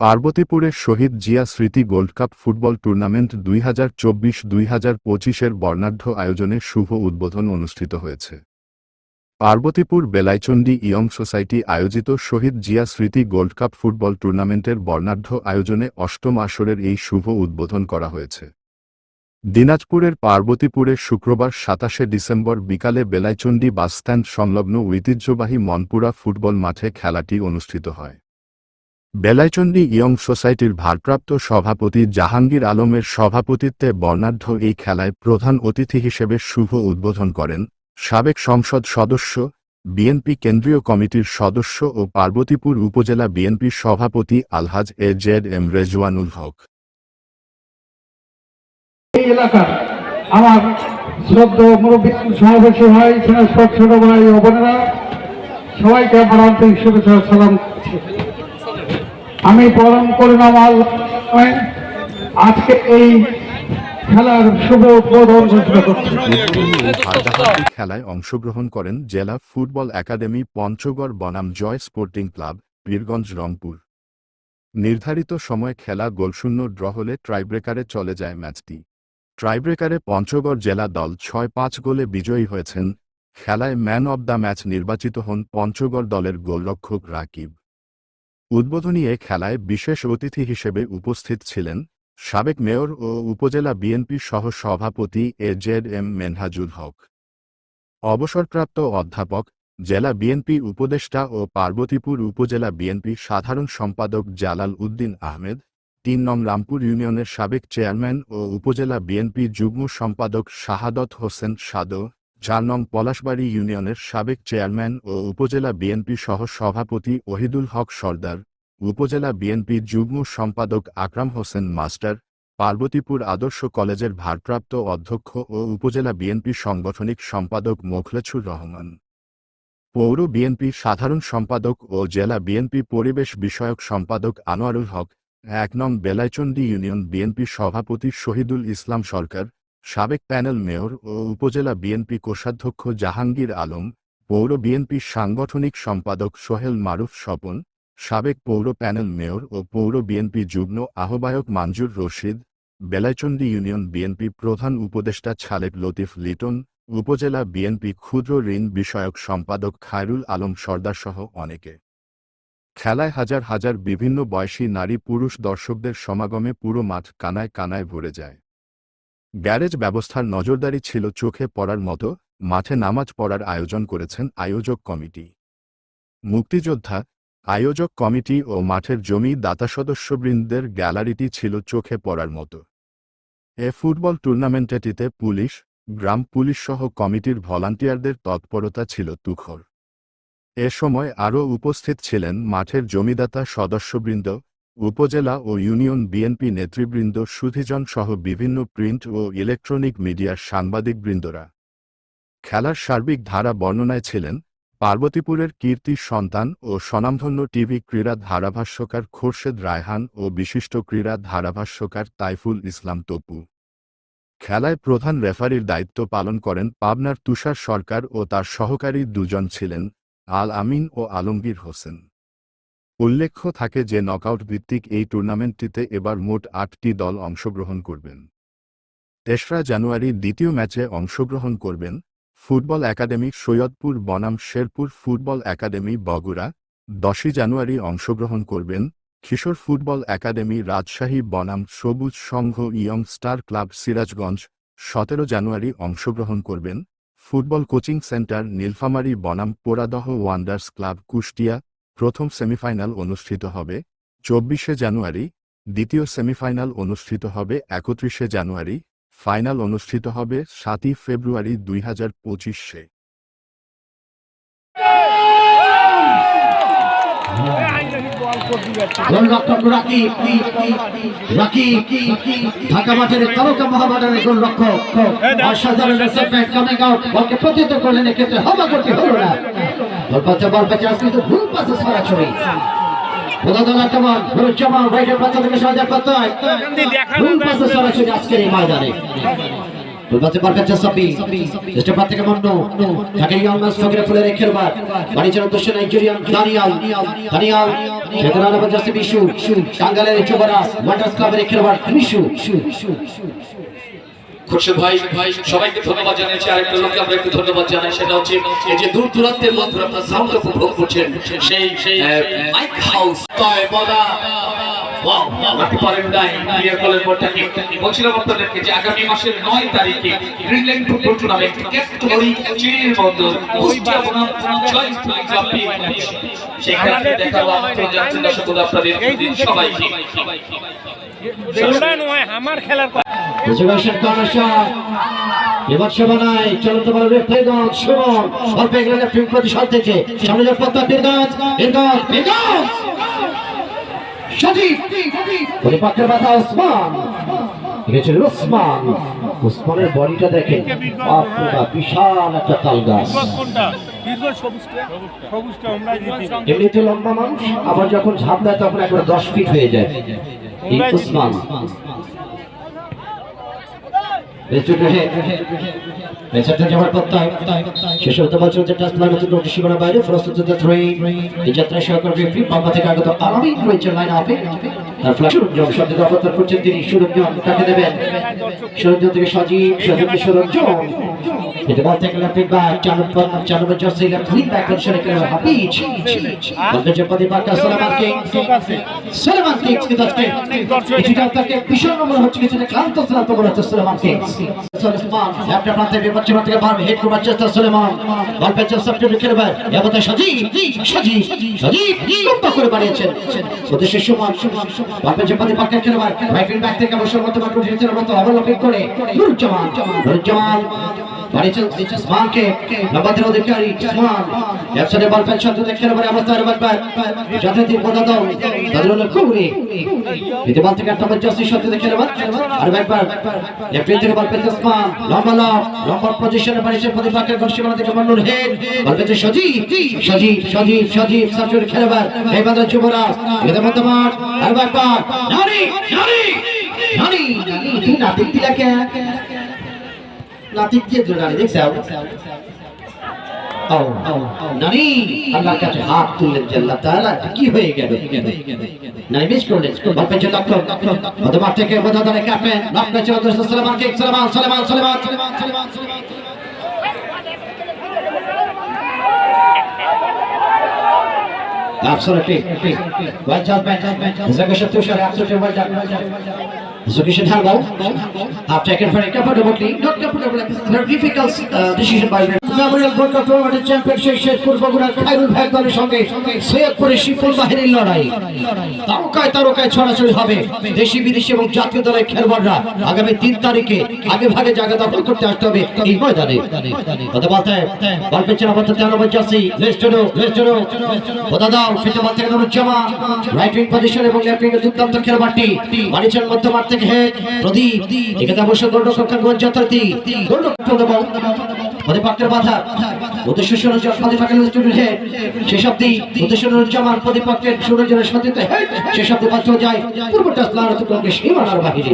পার্বতীপুরের শহীদ জিয়া স্মৃতি gold cup football tournament দুই হাজার চব্বিশ দুই হাজার পঁচিশের বর্ণাঢ্য আয়োজনে শুভ উদ্বোধন অনুষ্ঠিত হয়েছে। পার্বতীপুর বেলাইচন্ডী ইয়ং সোসাইটি আয়োজিত শহীদ জিয়া স্মৃতি গোল্ড কাপ ফুটবল টুর্নামেন্টের বর্ণাঢ্য আয়োজনে অষ্টম আসরের এই শুভ উদ্বোধন করা হয়েছে। দিনাজপুরের পার্বতীপুরে শুক্রবার সাতাশে ডিসেম্বর বিকালে বেলাইচন্ডী বাসস্ট্যান্ড সংলগ্ন ঐতিহ্যবাহী মনপুরা ফুটবল মাঠে খেলাটি অনুষ্ঠিত হয়। বেলাইচন্ডী ইয়ং সোসাইটির ভারপ্রাপ্ত সভাপতি জাহাঙ্গীর আলমের সভাপতিত্বে বর্ণাঢ্য এই খেলায় প্রধান অতিথি হিসেবে শুভ উদ্বোধন করেন সাবেক সংসদ সদস্য, বিএনপি কেন্দ্রীয় কমিটির সদস্য ও পার্বতীপুর উপজেলা বিএনপির সভাপতি আলহাজ A Z M Rezwanul Haque আমার মুরব্বী সমাবেশী সবাইকে আমার আন্তরিক শুভেচ্ছা সালাম। আমি পরম করুণাম আল্লাহ আজকে এই খেলায় অংশগ্রহণ করেন জেলা ফুটবল একাডেমি পঞ্চগড় বনাম জয় স্পোর্টিং ক্লাব, বীরগঞ্জ রংপুর। নির্ধারিত সময় খেলা গোলশূন্য ড্র হলে ট্রাইব্রেকারে চলে যায় ম্যাচটি। ট্রাইব্রেকারে পঞ্চগড় জেলা দল ছয় পাঁচ গোলে বিজয়ী হয়েছেন। খেলায় ম্যান অব দ্য ম্যাচ নির্বাচিত হন পঞ্চগড় দলের গোলরক্ষক রাকিব। উদ্বোধনী এ খেলায় বিশেষ অতিথি হিসেবে উপস্থিত ছিলেন সাবেক মেয়র ও উপজেলা বিএনপি সহ সভাপতি এ জেড এম মেনহাজুল হক। অবসরপ্রাপ্ত অধ্যাপক, জেলা বিএনপি উপদেষ্টা ও পার্বতীপুর উপজেলা বিএনপি সাধারণ সম্পাদক জালাল উদ্দিন আহমেদ, তিন নং রামপুর ইউনিয়নের সাবেক চেয়ারম্যান ও উপজেলা বিএনপি যুগ্ম সম্পাদক শাহাদত হোসেন সাদো চার নং পলাশবাড়ি ইউনিয়নের সাবেক চেয়ারম্যান ও উপজেলা বিএনপি সহ সভাপতি ওহিদুল হক সর্দার, উপজেলা বিএনপি যুগ্ম সম্পাদক আকরাম হোসেন মাস্টার, পার্বতীপুর আদর্শ কলেজের ভারপ্রাপ্ত অধ্যক্ষ ও উপজেলা বিএনপি সাংগঠনিক সম্পাদক মোখলেছুর রহমান। পৌর বিএনপি সাধারণ সম্পাদক ও জেলা বিএনপি পরিবেশ বিষয়ক সম্পাদক আনোয়ারুল হক, এক নং বেলাইচন্ডী ইউনিয়ন বিএনপি সভাপতি শহীদুল ইসলাম সরকার সাবেক প্যানেল মেয়র ও উপজেলা বিএনপি কোষাধ্যক্ষ জাহাঙ্গীর আলম, পৌর বিএনপি সাংগঠনিক সম্পাদক সোহেল মারুফ স্বপন, সাবেক পৌর প্যানেল মেয়র ও পৌর বিএনপি যুগ্ম আহ্বায়ক মানজুর রশিদ, বেলাইচন্ডী ইউনিয়ন বিএনপি প্রধান উপদেষ্টা ছালেক লতিফ লিটন, উপজেলা বিএনপি ক্ষুদ্র ঋণ বিষয়ক সম্পাদক খায়রুল আলম সর্দারসহ অনেকে। খেলায় হাজার হাজার বিভিন্ন বয়সী নারী পুরুষ দর্শকদের সমাগমে পুরো মাঠ কানায় কানায় ভরে যায়। গ্যারেজ ব্যবস্থার নজরদারি ছিল চোখে পড়ার মতো, মাঠে নামাজ পড়ার আয়োজন করেছেন আয়োজক কমিটি। মুক্তিযোদ্ধা, আয়োজক কমিটি ও মাঠের জমি দাতা সদস্যবৃন্দের গ্যালারিটি ছিল চোখে পড়ার মতো। এ ফুটবল টুর্নামেন্টটিতে পুলিশ, গ্রাম পুলিশ সহ কমিটির ভলান্টিয়ারদের তৎপরতা ছিল তুখর। এ সময় আরও উপস্থিত ছিলেন মাঠের জমিদাতা সদস্যবৃন্দ উপজেলা ও ইউনিয়ন বিএনপি নেতৃবৃন্দ, সুধিজন সহ বিভিন্ন প্রিন্ট ও ইলেকট্রনিক মিডিয়ার সাংবাদিকবৃন্দরা খেলার সার্বিক ধারা বর্ণনায় ছিলেন, পার্বতীপুরের কীর্তি সন্তান ও স্বনামধন্য টিভি ক্রীড়া ধারাভাষ্যকার খোরশেদ রায়হান ও বিশিষ্ট ক্রীড়া ধারাভাষ্যকার তাইফুল ইসলাম তপু। খেলায় প্রধান রেফারির দায়িত্ব পালন করেন পাবনার তুষার সরকার ও তার সহকারী দুজন ছিলেন, আল আমিন ও আলমগীর হোসেন। উল্লেখ্য থাকে যে নকআউট ভিত্তিক এই টুর্নামেন্টটিতে এবার মোট আটটি দল অংশগ্রহণ করবেন। তেসরা জানুয়ারি দ্বিতীয় ম্যাচে অংশগ্রহণ করবেন ফুটবল একাডেমি সৈয়দপুর, বনাম, শেরপুর ফুটবল একাডেমি, বগুড়া। দশই জানুয়ারি অংশগ্রহণ করবেন কিশোর ফুটবল একাডেমি, রাজশাহী, বনাম, Sabuj Sangha, young star club, Sirajganj. সতেরো জানুয়ারি অংশগ্রহণ করবেন ফুটবল কোচিং সেন্টার, নীলফামারী, বনাম পোরাদহ ওয়ান্ডার্স ক্লাব, কুষ্টিয়া। প্রথম সেমিফাইনাল অনুষ্ঠিত হবে চব্বিশে জানুয়ারি, দ্বিতীয় সেমিফাইনাল অনুষ্ঠিত হবে একত্রিশে জানুয়ারি, ফাইনাল অনুষ্ঠিত হবে সাতই ফেব্রুয়ারি দুই হাজার পঁচিশে। ঢাকা মাঠের তারকা বল পাচ্ছে বল পাচ্ছে আজকে তো ভুল পাচ্ছে সরাসরি প্রধান আক্রমণ গুরুজ্জামান রাইটের পাচ্ছা থেকে সহজে করতে হয় ভুল পাচ্ছে সরাসরি আজকের এই ময়দানে। ফুলবাতে পারফেক্ট সাপি চেষ্টা পার থেকে মন্নু তাকে ইয়ালনাস ফকিরে ফুলে রেখে বার বাড়ির উদ্দেশ্যে নাইজেরিয়ান দানিয়াল। দানিয়াল সেখানে আবার বিশু। টাঙ্গালের চুবারাস ওয়াটার্স ক্লাবের রেখে বিশু। খুরশেদ ভাই ভাই সবাইকে ধন্যবাদ জানিয়েছি। আরেকটা লোককে আমরা একটু ধন্যবাদ জানাই সেটা হচ্ছে এই যে দূর দূরান্তের বন্ধুরা আপনার সাউন্ড উপভোগ করছেন সেই সেই মাইক হাউস তয় বদা বলছিলাম আপনাদেরকে যে আগামী মাসের নয় তারিখে গ্রিনল্যান্ড ফুটবল টুর্নামেন্ট ক্যাপ্টরি চিড়ির বন্দর কুষ্টিয়া বনাম জয় স্কুল জাপি সেখানে দেখাবো আমন্ত্রণ জানাচ্ছেন দর্শক আপনাদের সবাইকে। আমার খেলার রিজার্ভেশন এবার চলন্ত সুমন। অল্প ফিল্ম থেকে সামনে যাওয়ার পথটা ফিরগঞ্জ ফিরগঞ্জ ফিরগঞ্জ সজীব পরিপক্ষের বাধা ওসমান। গেছিল ওসমান। ওসমানের বডিটা দেখেন বিশাল একটা তাল গাছ। এমনিতে লম্বা মানুষ আবার যখন ঝাঁপ দেয় তখন একবার দশ ফিট হয়ে যায়। এই বেচুট হে বেচুট যাওয়ার প্রত্যয় শেষ হতে বলছে যে টাচ লাইন হচ্ছে নোটিশ সীমানা বাইরে এই যাত্রায় সহকর্মী বাবা থেকে আগত আরবি রয়েছে লাইন আপে সুরঞ্জন শব্দ অবতার করছেন তিনি। সুরঞ্জন, কাকে দেবেন? সুরঞ্জন থেকে সজীব সজীব সুরঞ্জন। এটা বলতে গেলে আপনি বা চানুপন চানুপন জসে লেফট উইং ব্যাক পজিশনে খেলে হাফিজ। বলতে যে পদে পাকা সালামান কিংস সালামান কিংস কিন্তু আজকে কিছুটা তাকে ভীষণ মনে হচ্ছে কিছুটা ক্লান্ত ক্লান্ত মনে হচ্ছে সালামান কিংস সুলেমান লেফট প্রান্তে বিপক্ষে প্রান্ত থেকে বারবার হেড করবার চেষ্টা সুলেমান। বল পেছে সাবটিউট খেলবে এবারে সজীব সজীব সজীব লম্বা করে বাড়িয়েছেন উদ্দেশ্যে সমান বল পেছে পদে পাকা খেলবে রাইট উইং ব্যাক থেকে অবসর মতো মাত্র উঠেছেন মতো অবলম্বন করে। নুরুজ্জামান নুরুজ্জামান। উসমানকে নবাদের অধিকারী উসমান একসাথে বল পেছন থেকে বদা একটা সত্যি খেলে বার আর লেফট খেলেবার বাদা যুবরাজ এতে মধ্যমাঠ আর নাতিক দিয়ে নারী দেখছ নারী আল্লাহর কাছে হাত তুললেন যে আল্লাহ তাআলা কি হয়ে গেল নারী মিস করলেন বাপে যে সালামান সালামান সালামান সালামান Absolutely. Well absolutely well taken not comfortably, very difficult uh, decision by দেশি বিদেশি এবং জাতীয় দলের খেলোয়াড়রা আগামী তিন তারিখে আগে ভাগে জায়গা দখল করতে আসতে হবে এই ময়দানে। কথা বলতে বল পেছনে দাও ফিটে বল থেকে নুরুজ্জামান রাইট উইং পজিশন এবং লেফট উইং দুর্দান্ত খেলোয়াড়টি প্রদীপ। এখানে অবশ্য গোলরক্ষক গোল যথার্থী গোলরক্ষক বাধা। উদ্দেশ্য সেসব দিক উদ্দেশ্য সেসব দিক বাচ্চা যায়। অতিক্রমকে সীমানার বাহিরে।